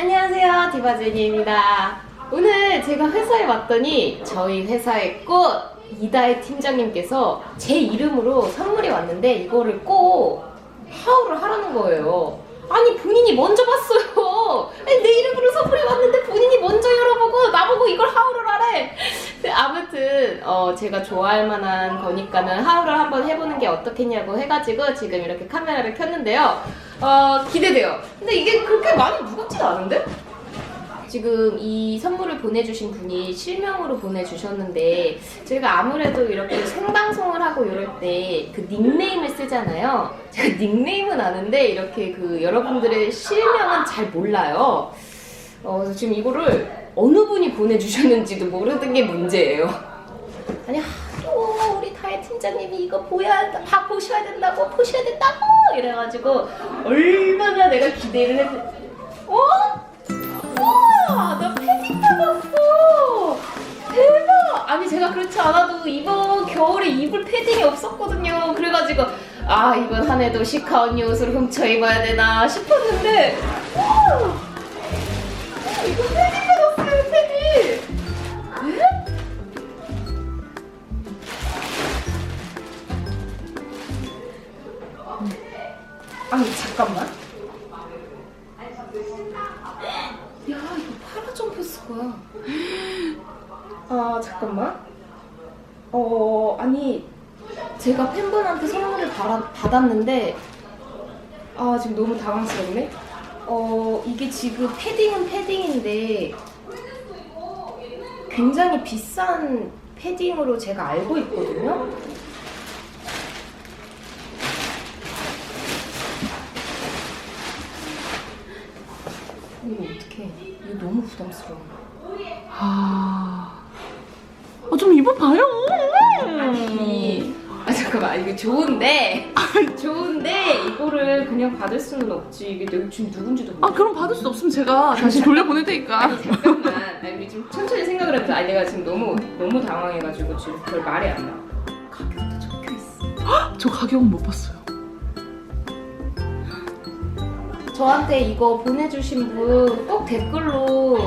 안녕하세요 디바제니입니다. 오늘 제가 회사에 왔더니 저희 회사의 꽃 이다혜 팀장님께서 제 이름으로 선물이 왔는데 이거를 꼭 하울을 하라는 거예요. 아니 본인이 먼저 봤어요. 내 이름으로 선물이 왔는데 본인이 먼저 열어보고 나보고 이걸 하울을 아무튼 어, 제가 좋아할 만한 거니까는 하울을 한번 해보는 게 어떻겠냐고 해가지고 지금 이렇게 카메라를 켰는데요 어, 기대돼요 근데 이게 그렇게 많이 무겁진 않은데? 지금 이 선물을 보내주신 분이 실명으로 보내주셨는데 제가 아무래도 이렇게 생방송을 하고 이럴 때 그 닉네임을 쓰잖아요. 제가 닉네임은 아는데 이렇게 그 여러분들의 실명은 잘 몰라요. 어, 지금 이거를 어느 분이 보내주셨는지도 모르는 게 문제예요. 아니 하도 우리 다혜 팀장님이 이거 보야 다 보셔야 된다고 보셔야 된다고! 이래가지고 얼마나 내가 기대를 했. 어? 우와! 나 패딩 받았어! 대박! 아니 제가 그렇지 않아도 이번 겨울에 입을 패딩이 없었거든요. 그래가지고 아 이번 한 해도 시카 언니 옷을 훔쳐 입어야 되나 싶었는데 우와 아니 잠깐만. 야 이거 파라 점퍼스 거야. 아 잠깐만. 어 아니 제가 팬분한테 선물을 받아, 받았는데 아 지금 너무 당황스럽네. 어 이게 지금 패딩은 패딩인데 굉장히 비싼 패딩으로 제가 알고 있거든요 이거 어떡해 이거 너무 부담스러워. 아, 어, 좀 입어봐요. 아니. 아 잠깐만. 이거 좋은데. 좋은데 이거를 그냥 받을 수는 없지. 이게 내가 지금 누군지도 아, 모르 그럼 받을 수 없으면 제가 다시 돌려보낼 테니까. 아니 잠깐만. 아니 좀 천천히 생각을 해보자 아니 내가 지금 너무 너무 당황해가지고 지금 그걸 말이 안 나와. 가격도 적혀있어. 저 가격은 못 봤어요. 저한테 이거 보내주신 분 꼭 댓글로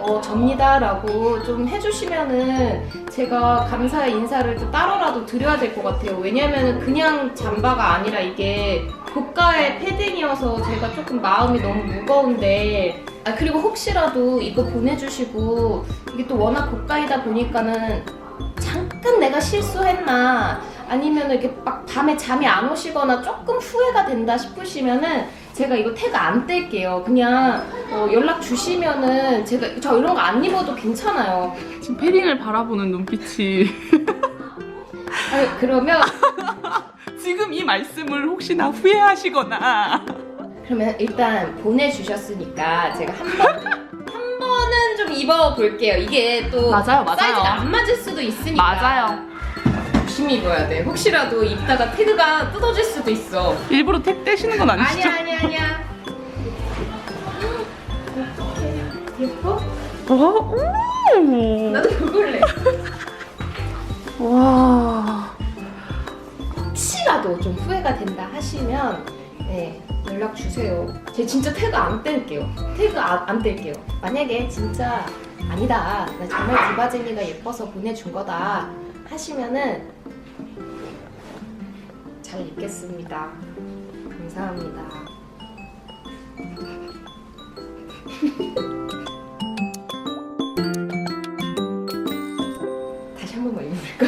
어, 접니다라고 좀 해주시면은 제가 감사의 인사를 또 따로라도 드려야 될 것 같아요. 왜냐면은 그냥 잠바가 아니라 이게 고가의 패딩이어서 제가 조금 마음이 너무 무거운데 아 그리고 혹시라도 이거 보내주시고 이게 또 워낙 고가이다 보니까는 잠깐 내가 실수했나 아니면 이렇게 막 밤에 잠이 안 오시거나 조금 후회가 된다 싶으시면은 제가 이거 태그 안 뗄게요. 그냥 어, 연락 주시면은 제가 저 이런 거 안 입어도 괜찮아요. 지금 패딩을 바라보는 눈빛이. 아니, 그러면 지금 이 말씀을 혹시나 후회하시거나. 그러면 일단 보내주셨으니까 제가 한 번. 한 번은 좀 입어볼게요. 이게 또 맞아요, 맞아요. 사이즈가 안 맞을 수도 있으니까 맞아요. 조심히 입어야 돼. 혹시라도 입다가 태그가 뜯어질 수도 있어. 일부러 택 떼시는 건 아니시죠? 아니야 아니야 아니야. 예뻐? 와, 오. 나도 그걸래. 와. 혹시라도 좀 후회가 된다 하시면 네, 연락 주세요. 제 진짜 태그 안 뗄게요. 태그 안, 안 뗄게요. 만약에 진짜 아니다. 나 정말 디바제니가 예뻐서 보내준 거다 하시면은 잘 입겠습니다. 감사합니다. 다시 한 번만 입어볼까?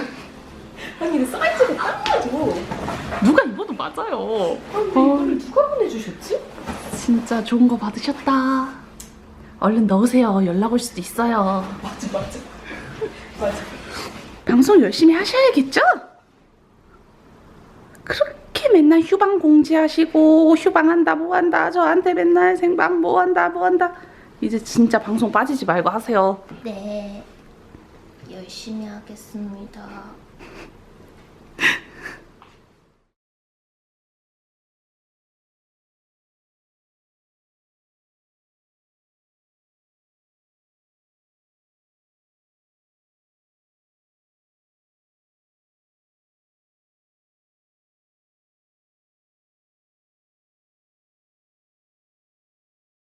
아니 근데 사이즈가 딱 맞아. 누가 입어도 맞아요. 아니 근데 이거를 누가 보내주셨지? 진짜 좋은 거 받으셨다. 얼른 넣으세요. 연락 올 수도 있어요. 맞아 맞아 맞아. 방송 열심히 하셔야겠죠? 그렇게 맨날 휴방 공지하시고 휴방한다 뭐한다 저한테 맨날 생방 뭐한다 뭐한다 이제 진짜 방송 빠지지 말고 하세요 네 열심히 하겠습니다.